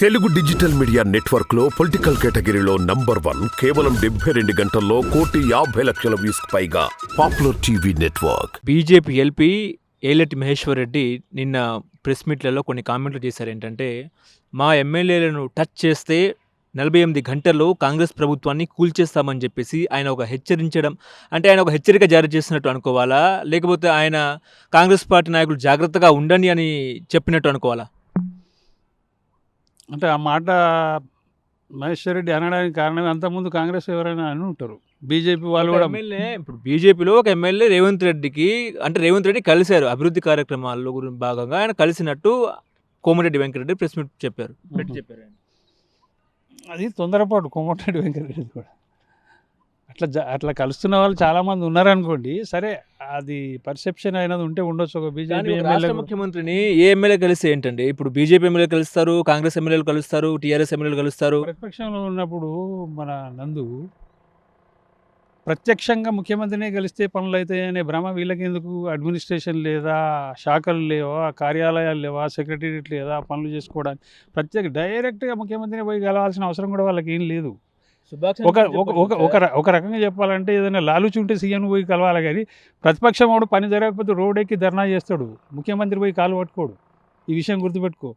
Telugu digital media నెట్వర్క్లో political కేటగిరీలో number one కేవలం డెబ్బై రెండు గంటల్లో కోటి యాభై లక్షల వ్యూస్ పైగా popular TV network. BJP LP Alleti Maheshwar Reddy నిన్న ప్రెస్ మీట్లలో కొన్ని కామెంట్లు చేశారు ఏంటంటే మా ఎమ్మెల్యేలను టచ్ చేస్తే నలభై ఎనిమిది గంటల్లో కాంగ్రెస్ ప్రభుత్వాన్ని కూల్చేస్తామని చెప్పేసి ఆయన ఒక హెచ్చరించడం అంటే ఆయన ఒక హెచ్చరిక జారీ చేసినట్టు అనుకోవాలా? లేకపోతే ఆయన కాంగ్రెస్ పార్టీ నాయకులు జాగ్రత్తగా ఉండండి అని చెప్పినట్టు అనుకోవాలా? అంటే ఆ మాట మహేశ్వర్ రెడ్డి అనడానికి కారణం అంతకుముందు కాంగ్రెస్ ఎవరైనా అని ఉంటారు బీజేపీ వాళ్ళు కూడా ఎమ్మెల్యే ఇప్పుడు బీజేపీలో ఒక ఎమ్మెల్యే రేవంత్ రెడ్డికి అంటే రేవంత్ రెడ్డి కలిశారు అభివృద్ధి కార్యక్రమాల్లో గురించి భాగంగా ఆయన కలిసినట్టు కోమటిరెడ్డి వెంకటరెడ్డి ప్రెస్ మీట్ చెప్పారు. చెప్పారు ఆయన. అది తొందరపాటు కోమటిరెడ్డి వెంకటరెడ్డి కూడా అట్లా అట్లా కలుస్తున్న వాళ్ళు చాలామంది ఉన్నారనుకోండి సరే అది పర్సెప్షన్ అయినది ఉంటే ఉండొచ్చు. ఒక బీజేపీ ముఖ్యమంత్రిని ఏ ఎమ్మెల్యే కలిస్తే ఏంటండి? ఇప్పుడు బీజేపీ ఎమ్మెల్యే కలుస్తారు కాంగ్రెస్ ఎమ్మెల్యేలు కలుస్తారు టీఆర్ఎస్ ఎమ్మెల్యేలు కలుస్తారు. ప్రతిపక్షంలో ఉన్నప్పుడు మన నందు ప్రత్యక్షంగా ముఖ్యమంత్రినే కలిస్తే పనులు అవుతాయనే భ్రమ వీళ్ళకి ఎందుకు అడ్మినిస్ట్రేషన్ లేదా శాఖలు లేవా? కార్యాలయాలు లేవా? సెక్రటేరియట్ లేదా? పనులు చేసుకోవడానికి ప్రత్యేక డైరెక్ట్గా ముఖ్యమంత్రిని పోయి కలవాల్సిన అవసరం కూడా వాళ్ళకి ఏం లేదు. ఒక ఒక ఒక రకంగా చెప్పాలంటే ఏదైనా లాలుచి ఉంటే సీఎం పోయి కలవాలి కానీ ప్రతిపక్షం వాడు పని జరగకపోతే రోడ్ ఎక్కి ధర్నా చేస్తాడు. ముఖ్యమంత్రి పోయి కాలు పట్టుకోడు. ఈ విషయం గుర్తుపెట్టుకో.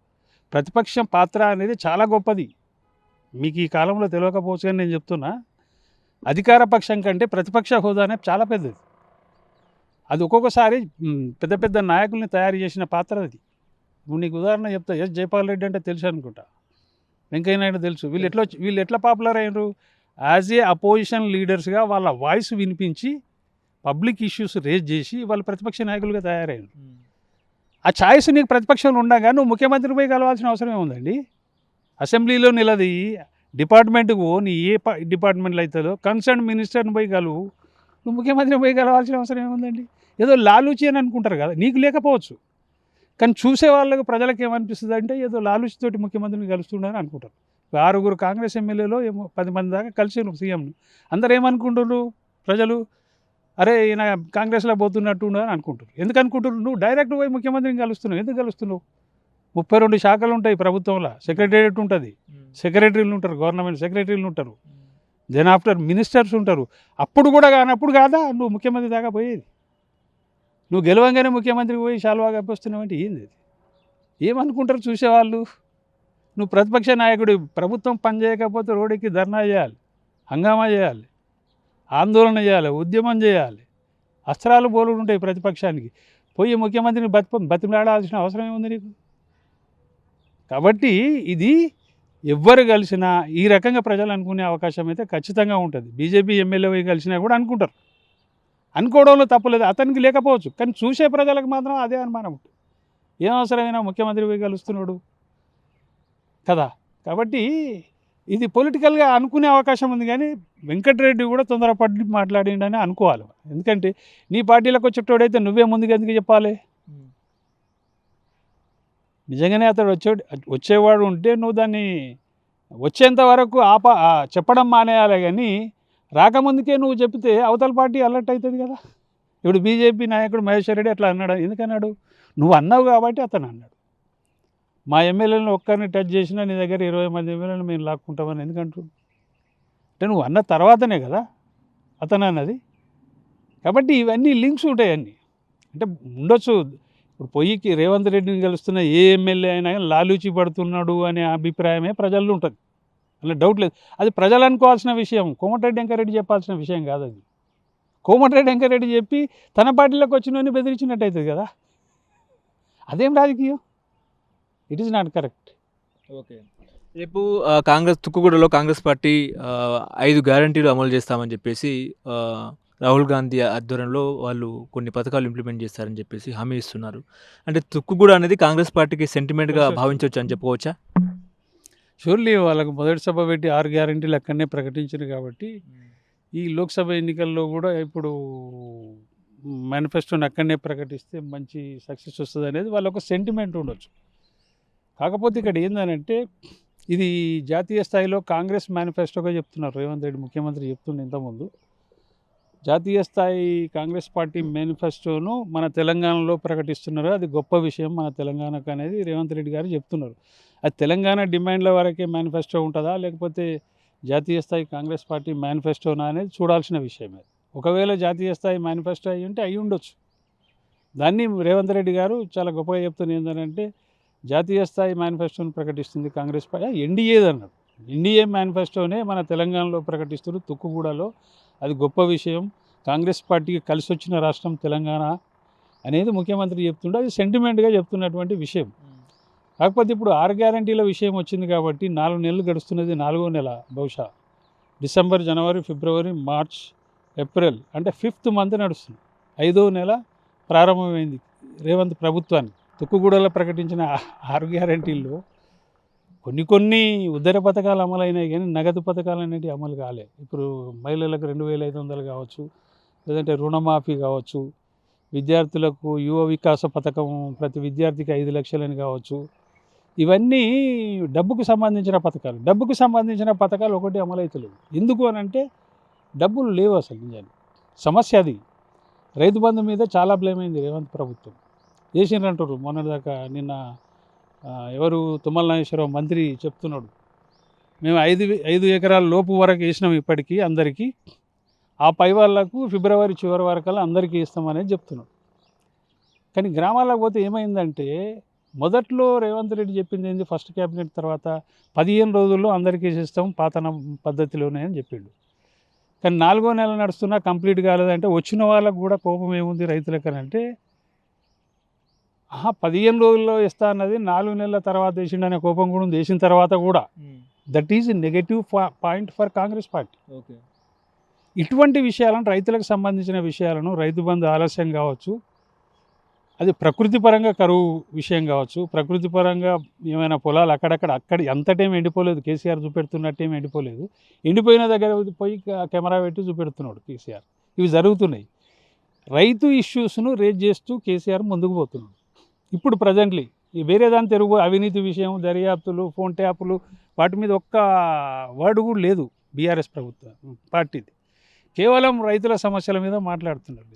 ప్రతిపక్షం పాత్ర అనేది చాలా గొప్పది. మీకు ఈ కాలంలో తెలియకపోవచ్చు కానీ నేను చెప్తున్నా. అధికార పక్షం కంటే ప్రతిపక్ష హోదా అనేది చాలా పెద్దది. అది ఒక్కొక్కసారి పెద్ద పెద్ద నాయకుల్ని తయారు చేసిన పాత్ర అది. ఇప్పుడు నీకు ఉదాహరణ చెప్తా. ఎస్ జైపాల్ రెడ్డి అంటే తెలుసు అనుకుంటా. వెంకయ్య నాయుడు తెలుసు. వీళ్ళు ఎట్లా వీళ్ళు ఎట్లా పాపులర్ అయినరు? యాజ్ ఏ అపోజిషన్ లీడర్స్గా వాళ్ళ వాయిస్ వినిపించి పబ్లిక్ ఇష్యూస్ రేజ్ చేసి వాళ్ళు ప్రతిపక్ష నాయకులుగా తయారయ్యారు. ఆ ఛాయిస్ నీకు ప్రతిపక్షంలో ఉండగా నువ్వు ముఖ్యమంత్రి పోయి కలవాల్సిన అవసరం ఏముందండి? అసెంబ్లీలో నిలది డిపార్ట్మెంట్కు నీ ఏ ప- డిపార్ట్మెంట్లో అవుతుందో కన్సర్న్ మినిస్టర్ని పోయి కలువు. నువ్వు ముఖ్యమంత్రిని పోయి కలవాల్సిన అవసరం ఏముందండి? ఏదో లాలూచి అని అనుకుంటారు కదా నీకు లేకపోవచ్చు. కానీ చూసే వాళ్ళకు ప్రజలకు ఏమనిపిస్తుంది అంటే ఏదో లాలూచితోటి ముఖ్యమంత్రిని కలుస్తుండని అనుకుంటారు. ఆరుగురు కాంగ్రెస్ ఎమ్మెల్యేలో ఏమో పది మంది దాకా కలిసారు సీఎంను అందరు ఏమనుకుంటున్నారు? ప్రజలు అరే ఈయన కాంగ్రెస్లో పోతున్నట్టు అని అనుకుంటారు ఎందుకు అనుకుంటున్నారు? నువ్వు డైరెక్ట్ పోయి ముఖ్యమంత్రిని కలుస్తున్నావు. ఎందుకు కలుస్తున్నావు? ముప్పై రెండు శాఖలు ఉంటాయి ప్రభుత్వంలో. సెక్రటేరియట్ ఉంటుంది. సెక్రటరీలు ఉంటారు గవర్నమెంట్ సెక్రటరీలు ఉంటారు. దెన్ ఆఫ్టర్ మినిస్టర్స్ ఉంటారు. అప్పుడు కూడా కానప్పుడు కాదా? నువ్వు ముఖ్యమంత్రి దాకా పోయేది. నువ్వు గెలవంగానే ముఖ్యమంత్రికి పోయి షాల్వా కప్పిస్తున్నావు అంటే ఏంది అది ఏమనుకుంటారు చూసేవాళ్ళు? నువ్వు ప్రతిపక్ష నాయకుడు ప్రభుత్వం పని చేయకపోతే రోడ్డుకి ధర్నా చేయాలి హంగామా చేయాలి ఆందోళన చేయాలి ఉద్యమం చేయాలి. అస్త్రాలు బోలుడు ఉంటాయి ప్రతిపక్షానికి. పోయి ముఖ్యమంత్రిని బతి బతిమలాడాల్సిన అవసరం ఏముంది నీకు? కాబట్టి ఇది ఎవ్వరు కలిసినా ఈ రకంగా ప్రజలు అనుకునే అవకాశం అయితే ఖచ్చితంగా ఉంటుంది. బీజేపీ ఎమ్మెల్యే కలిసినా కూడా అనుకుంటారు. అనుకోవడంలో తప్పులేదు అతనికి లేకపోవచ్చు. కానీ చూసే ప్రజలకు మాత్రం అదే అనుమానం ఉంటుంది. ఏం అవసరమైనా ముఖ్యమంత్రి కలుస్తున్నాడు కదా. కాబట్టి ఇది పొలిటికల్గా అనుకునే అవకాశం ఉంది కానీ వెంకటరెడ్డి కూడా తొందరపడి మాట్లాడిండని అనుకోవాలి. ఎందుకంటే నీ పార్టీలకు వచ్చేటోడైతే నువ్వే ముందుకు ఎందుకు చెప్పాలి? నిజంగానే అతడు వచ్చే వచ్చేవాడు ఉంటే నువ్వు దాన్ని వచ్చేంత వరకు ఆప చెప్పడం మానేయాలి కానీ రాకముందుకే నువ్వు చెప్తే అవతల పార్టీ అలర్ట్ అవుతుంది కదా. ఇప్పుడు బీజేపీ నాయకుడు మహేశ్వర్ రెడ్డి అట్లా అన్నాడు? ఎందుకన్నాడు? నువ్వు అన్నావు కాబట్టి అతను అన్నాడు. మా ఎమ్మెల్యేలను ఒక్కరిని టచ్ చేసినా నీ దగ్గర ఇరవై మంది ఎమ్మెల్యేలను మేము లాక్కుంటామని ఎందుకంటూ అంటే నువ్వు అన్న తర్వాతనే కదా అతను అన్నది. కాబట్టి ఇవన్నీ లింక్స్ ఉంటాయి అన్నీ. అంటే ఉండొచ్చు. ఇప్పుడు పొయ్యికి రేవంత్ రెడ్డిని కలుస్తున్న ఏ ఎమ్మెల్యే అయినా కానీ లాలూచి పడుతున్నాడు అనే అభిప్రాయమే ప్రజల్లో ఉంటుంది. అలా డౌట్ లేదు. అది ప్రజలు అనుకోవాల్సిన విషయం. కోమటిరెడ్డి వెంకరెడ్డి చెప్పాల్సిన విషయం కాదు అది. కోమటిరెడ్డి వెంకరెడ్డి చెప్పి తన పార్టీలోకి వచ్చినవన్నీ బెదిరించినట్టు అవుతుంది కదా. అదేం రాజకీయం? It is not correct okay. రేపు కాంగ్రెస్ తుక్కుగూడలో కాంగ్రెస్ పార్టీ ఐదు గ్యారంటీలు అమలు చేస్తామని చెప్పేసి రాహుల్ గాంధీ ఆధ్వర్యంలో వాళ్ళు కొన్ని పథకాలు ఇంప్లిమెంట్ చేస్తారని చెప్పేసి హామీ ఇస్తున్నారు. అంటే తుక్కుగూడ అనేది కాంగ్రెస్ పార్టీకి సెంటిమెంట్గా. భావించవచ్చు అని చెప్పుకోవచ్చా? షూర్లీ వాళ్ళకు మొదటి సభ పెట్టి ఆరు గ్యారంటీలు అక్కడనే ప్రకటించారు కాబట్టి ఈ లోక్సభ ఎన్నికల్లో కూడా ఇప్పుడు మేనిఫెస్టోని అక్కడనే ప్రకటిస్తే మంచి సక్సెస్ వస్తుంది అనేది వాళ్ళ ఒక సెంటిమెంట్ ఉండొచ్చు. కాకపోతే ఇక్కడ ఏందనంటే ఇది జాతీయ స్థాయిలో కాంగ్రెస్ మేనిఫెస్టోగా చెప్తున్నారు. రేవంత్ రెడ్డి ముఖ్యమంత్రి చెప్తుండే ఇంతకుముందు. జాతీయ స్థాయి కాంగ్రెస్ పార్టీ మేనిఫెస్టోను మన తెలంగాణలో ప్రకటిస్తున్నారు. అది గొప్ప విషయం. మన తెలంగాణకు అనేది రేవంత్ రెడ్డి గారు చెప్తున్నారు. అది తెలంగాణ డిమాండ్ల వరకే మేనిఫెస్టో ఉంటుందా? లేకపోతే జాతీయ స్థాయి కాంగ్రెస్ పార్టీ మేనిఫెస్టోనా అనేది చూడాల్సిన విషయమే ఒకవేళ జాతీయ స్థాయి మేనిఫెస్టో అయ్యి ఉంటే అయి ఉండొచ్చు. దాన్ని రేవంత్ రెడ్డి గారు చాలా గొప్పగా చెప్తున్న ఏంటంటే జాతీయ స్థాయి మేనిఫెస్టోని ప్రకటిస్తుంది కాంగ్రెస్ పార్టీ. ఎన్డీఏది అన్నారు. ఎన్డీఏ మేనిఫెస్టోనే మన తెలంగాణలో ప్రకటిస్తున్నారు తుక్కుగూడలో. అది గొప్ప విషయం. కాంగ్రెస్ పార్టీకి కలిసి వచ్చిన రాష్ట్రం తెలంగాణ అనేది ముఖ్యమంత్రి చెప్తుండే. అది సెంటిమెంట్గా చెప్తున్నటువంటి విషయం. కాకపోతే ఇప్పుడు ఆరు గ్యారంటీల విషయం వచ్చింది కాబట్టి నాలుగు నెలలు గడుస్తున్నది నాలుగో నెల బహుశా. December January February March April అంటే ఫిఫ్త్ మంత్ నడుస్తుంది. ఐదో నెల ప్రారంభమైంది రేవంత్ ప్రభుత్వాన్ని తుక్కుగూడలో ప్రకటించిన ఆరు గ్యారంటీల్లో కొన్ని కొన్ని ఉదర పథకాలు అమలైనాయి కానీ నగదు పథకాలు అనేవి అమలు కాలే. ఇప్పుడు మహిళలకు రెండు వేల ఐదు వందలు కావచ్చు లేదంటే రుణమాఫీ కావచ్చు విద్యార్థులకు యువ వికాస పథకం ప్రతి విద్యార్థికి ఐదు లక్షలని కావచ్చు ఇవన్నీ డబ్బుకు సంబంధించిన పథకాలు. డబ్బుకు సంబంధించిన పథకాలు ఒకటి అమలవుతలేవు ఎందుకు అని అంటే డబ్బులు లేవు అసలు నిజాన్ని సమస్య అది. రైతు బంధు మీద చాలా బ్లేమ్ అయింది రేవంత్ ప్రభుత్వం. చేసిండ్రంటారు మొన్నటిదాకా నిన్న ఎవరు తుమ్మల నాగేశ్వరరావు మంత్రి చెప్తున్నాడు. మేము ఐదు ఐదు ఎకరాల లోపు వరకు వేసినాం ఇప్పటికీ అందరికీ. ఆ పై వాళ్ళకు ఫిబ్రవరి చివరి వరకల్లా అందరికీ ఇస్తామనేది చెప్తున్నాడు. కానీ గ్రామాలకు పోతే ఏమైందంటే మొదట్లో రేవంత్ రెడ్డి చెప్పింది ఏంది? ఫస్ట్ క్యాబినెట్ తర్వాత పదిహేను రోజుల్లో అందరికీ వేసేస్తాం పాతన పద్ధతిలోనే అని చెప్పిండు. కానీ నాలుగో నెల నడుస్తున్నా కంప్లీట్ కాలేదంటే వచ్చిన వాళ్ళకు కూడా కోపం ఏముంది రైతులకని అంటే ఆహా పదిహేను రోజుల్లో ఇస్తా అన్నది నాలుగు నెలల తర్వాత వేసిండనే కోపం కూడా ఉంది. వేసిన తర్వాత కూడా. That is negative point for Congress party. Okay. ఇటువంటి విషయాలను రైతులకు సంబంధించిన విషయాలను రైతు బంధు ఆలస్యం కావచ్చు అది ప్రకృతి పరంగా కరువు విషయం కావచ్చు. ప్రకృతి పరంగా ఏమైనా పొలాలు అక్కడక్కడ అక్కడ ఎంతటేం ఎండిపోలేదు. కేసీఆర్ చూపెడుతున్నట్టేం ఎండిపోలేదు. ఎండిపోయిన దగ్గర పోయి కెమెరా పెట్టి చూపెడుతున్నాడు కేసీఆర్. ఇవి జరుగుతున్నాయి. రైతు ఇష్యూస్ను రేజ్ చేస్తూ కేసీఆర్ ముందుకు పోతున్నాడు. ఇప్పుడు ప్రజెంట్లీ ఈ వేరే దాని తెరుగు అవినీతి విషయం దర్యాప్తులు ఫోన్ ట్యాపులు వాటి మీద ఒక్క వర్డ్ కూడా లేదు బీఆర్ఎస్ ప్రభుత్వం పార్టీది. కేవలం రైతుల సమస్యల మీద మాట్లాడుతున్నారు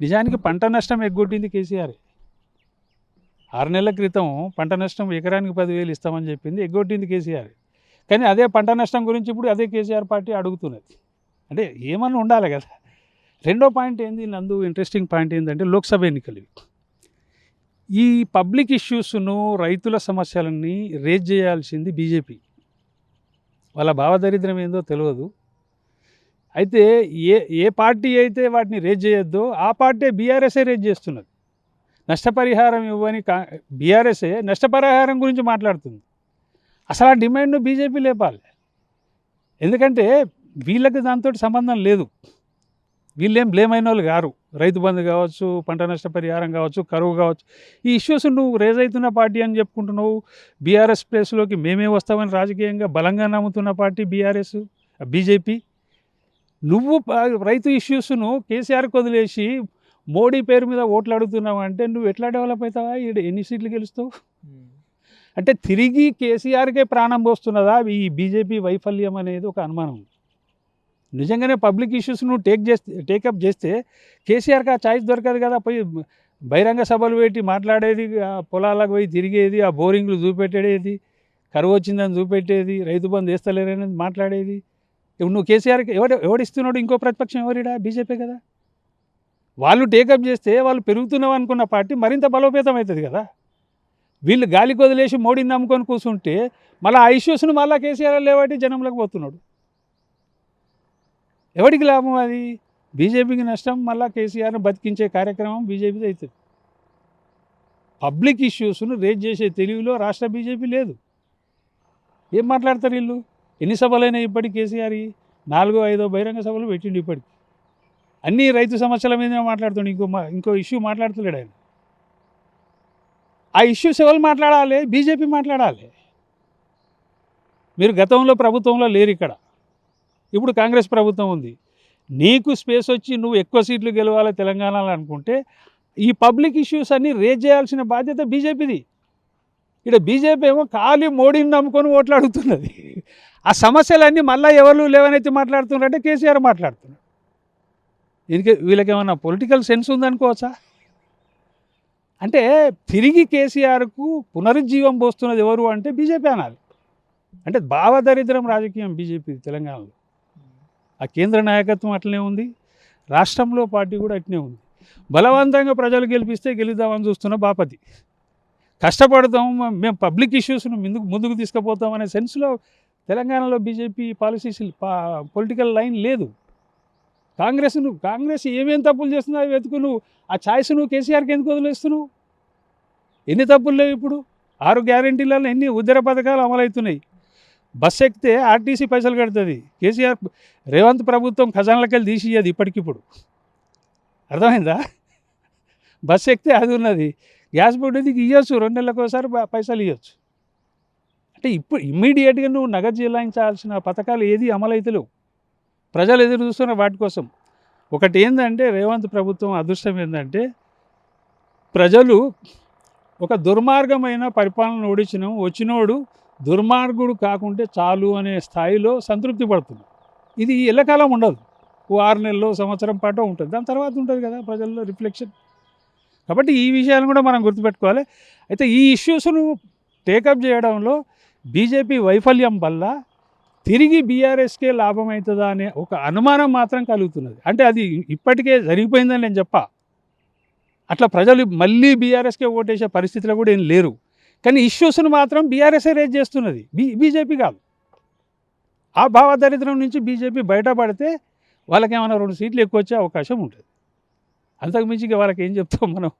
నిజానికి పంట నష్టం ఎగ్గొట్టింది కేసీఆర్. ఆరు నెలల క్రితం పంట నష్టం ఎకరానికి పదివేలు ఇస్తామని చెప్పింది ఎగ్గొట్టింది కేసీఆర్. కానీ అదే పంట నష్టం గురించి ఇప్పుడు అదే కేసీఆర్ పార్టీ అడుగుతున్నది. అంటే ఏమన్నా ఉండాలి కదా. రెండో పాయింట్ ఏంది నందు ఇంట్రెస్టింగ్ పాయింట్ ఏంటంటే లోక్సభ ఎన్నికలు. ఈ పబ్లిక్ ఇష్యూస్ను రైతుల సమస్యలన్నీ రేజ్ చేయాల్సింది బీజేపీ. వాళ్ళ భావదరిద్రం ఏందో తెలియదు. అయితే ఏ ఏ పార్టీ అయితే వాటిని రేజ్ చేయొద్దో ఆ పార్టీ బీఆర్ఎస్ఏ రేజ్ చేస్తున్నది. నష్టపరిహారం ఇవ్వని కా బీఆర్ఎస్ఏ నష్టపరిహారం గురించి మాట్లాడుతుంది. అసలు ఆ డిమాండ్ను బీజేపీ లేపాలి. ఎందుకంటే వీళ్ళకి దాంతో సంబంధం లేదు. వీళ్ళేం బ్లేమ్ అయిన వాళ్ళు గారు రైతు బంధు కావచ్చు పంట నష్టపరిహారం కావచ్చు కరువు కావచ్చు. ఈ ఇష్యూస్ నువ్వు రేజ్ అవుతున్న పార్టీ అని చెప్పుకుంటున్నావు. బీఆర్ఎస్ ప్లేస్లోకి మేమే వస్తామని రాజకీయంగా బలంగా నమ్ముతున్న పార్టీ బీఆర్ఎస్ బీజేపీ నువ్వు రైతు ఇష్యూస్ను కేసీఆర్కి వదిలేసి మోడీ పేరు మీద ఓట్లు అడుగుతున్నావు అంటే నువ్వు ఎట్లా డెవలప్ అవుతావా? ఈడ ఎన్ని సీట్లు గెలుస్తావు? అంటే తిరిగి కేసీఆర్కే ప్రాణం పోస్తున్నదా? ఈ బీజేపీ వైఫల్యం అనేది ఒక అనుమానం. నిజంగానే పబ్లిక్ ఇష్యూస్ నువ్వు టేక్ చేస్తే టేకప్ చేస్తే కేసీఆర్కి ఆ ఛాయిస్ దొరకదు కదా? పోయి బహిరంగ సభలు పెట్టి మాట్లాడేది ఆ పొలాలకు పోయి తిరిగేది ఆ బోరింగ్లు చూపెట్టేది కరువు వచ్చిందని చూపెట్టేది రైతు బంధు వేస్తలేరనేది మాట్లాడేది. ఇప్పుడు నువ్వు కేసీఆర్కి ఎవడు ఎవడిస్తున్నాడు ఇంకో ప్రతిపక్షం ఎవరిడా? బీజేపీ కదా. వాళ్ళు టేకప్ చేస్తే వాళ్ళు పెరుగుతున్నాం అనుకున్న పార్టీ మరింత బలోపేతం అవుతుంది కదా. వీళ్ళు గాలికి వదిలేసి మోడీని నమ్ముకొని కూర్చుంటే మళ్ళీ ఆ ఇష్యూస్ను మళ్ళీ కేసీఆర్ లేవాటి జనంలోకి పోతున్నాడు. ఎవడికి లాభం అది? బీజేపీకి నష్టం మళ్ళీ కేసీఆర్ను బతికించే కార్యక్రమం బీజేపీది అవుతుంది. పబ్లిక్ ఇష్యూస్ను రేజ్ చేసే తెలివిలో రాష్ట్ర బీజేపీ లేదు. ఏం మాట్లాడతారు వీళ్ళు? ఎన్ని సభలైనా ఇప్పటికి కేసీఆర్ నాలుగో ఐదో బహిరంగ సభలు పెట్టిండు ఇప్పటికి. అన్ని రైతు సమస్యల మీదనే మాట్లాడుతుండు ఇంకో మా- ఇంకో ఇష్యూ మాట్లాడుతలేడు ఆయన. ఆ ఇష్యూస్ ఎవరు మాట్లాడాలి బీజేపీ మాట్లాడాలి. మీరు గతంలో ప్రభుత్వంలో లేరు ఇక్కడ. ఇప్పుడు కాంగ్రెస్ ప్రభుత్వం ఉంది. నీకు స్పేస్ వచ్చి నువ్వు ఎక్కువ సీట్లు గెలవాలి తెలంగాణలో అనుకుంటే ఈ పబ్లిక్ ఇష్యూస్ అన్నీ రేజ్ చేయాల్సిన బాధ్యత బీజేపీది. ఇక్కడ బీజేపీ ఏమో ఖాళీ మోడీని నమ్ముకొని ఓట్లు అడుగుతున్నది ఆ సమస్యలన్నీ మళ్ళీ ఎవరు లేవనైతే మాట్లాడుతున్నారంటే కేసీఆర్ మాట్లాడుతున్నారు ఎందుకే వీళ్ళకి ఏమైనా పొలిటికల్ సెన్స్ ఉందనుకోవచ్చా? అంటే తిరిగి కేసీఆర్కు పునరుజ్జీవం పోస్తున్నది ఎవరు అంటే బీజేపీ అనాలి. అంటే భావదరిద్రం రాజకీయం బీజేపీ తెలంగాణలో. ఆ కేంద్ర నాయకత్వం అట్లనే ఉంది. రాష్ట్రంలో పార్టీ కూడా అట్నే ఉంది. బలవంతంగా ప్రజలు గెలిపిస్తే గెలుద్దామని చూస్తున్న బాపతి. కష్టపడతాం మేము పబ్లిక్ ఇష్యూస్ను ముందుకు ముందుకు తీసుకుపోతాం అనే సెన్స్లో తెలంగాణలో బీజేపీ పాలసీస్ పొలిటికల్ లైన్ లేదు. కాంగ్రెస్ నువ్వు కాంగ్రెస్ ఏమేం తప్పులు చేస్తుందో అవి వెతుకు నువ్వు ఆ ఛాయిస్ నువ్వు కేసీఆర్కి ఎందుకు వదిలేస్తున్నావు ఎన్ని తప్పులు లేవు ఇప్పుడు? ఆరు గ్యారంటీలలో ఎన్ని ఉద్దర పథకాలు అమలవుతున్నాయి? బస్ ఎక్కితే ఆర్టీసీ పైసలు కడుతుంది. కేసీఆర్ రేవంత్ ప్రభుత్వం ఖజానాలకి వెళ్ళి తీసియ్యదు ఇప్పటికిప్పుడు. అర్థమైందా? బస్ ఎక్కితే అది ఉన్నది. గ్యాస్ బోర్డుది ఇవ్వచ్చు రెండు నెలలకు ఒకసారి పైసలు ఇవ్వచ్చు అంటే ఇప్పుడు ఇమ్మీడియట్గా నువ్వు నగదు చెల్లించాల్సిన పథకాలు ఏది అమలైతలేవు ప్రజలు ఎదురు చూస్తున్న వాటి కోసం. ఒకటి ఏంటంటే రేవంత్ ప్రభుత్వం అదృష్టం ఏంటంటే ప్రజలు ఒక దుర్మార్గమైన పరిపాలన ఓడించినాం. వచ్చినోడు దుర్మార్గుడు కాకుంటే చాలు అనే స్థాయిలో సంతృప్తి పడుతుంది. ఇది ఎల్లకాలం ఉండదు. ఓ ఆరు నెలలు సంవత్సరం పాటు ఉంటుంది. దాని తర్వాత ఉంటుంది కదా ప్రజల్లో రిఫ్లెక్షన్. కాబట్టి ఈ విషయాలను కూడా మనం గుర్తుపెట్టుకోవాలి. అయితే ఈ ఇష్యూస్ను టేకప్ చేయడంలో బీజేపీ వైఫల్యం వల్ల తిరిగి బీఆర్ఎస్కే లాభం అవుతుందా అనే ఒక అనుమానం మాత్రం కలుగుతున్నది. అంటే అది ఇప్పటికే జరిగిపోయిందని నేను చెప్పా. అట్లా ప్రజలు మళ్ళీ బీఆర్ఎస్కే ఓటేసే పరిస్థితిలో కూడా ఏం లేరు. కానీ ఇష్యూస్ను మాత్రం బీఆర్ఎస్ఏ రేజ్ చేస్తున్నది. బీ బీజేపీ కాదు. ఆ భావదరిద్రం నుంచి బీజేపీ బయటపడితే వాళ్ళకి ఏమైనా రెండు సీట్లు ఎక్కువ వచ్చే అవకాశం ఉంటుంది. అంతకుమించి వాళ్ళకి ఏం చెప్తాం మనం?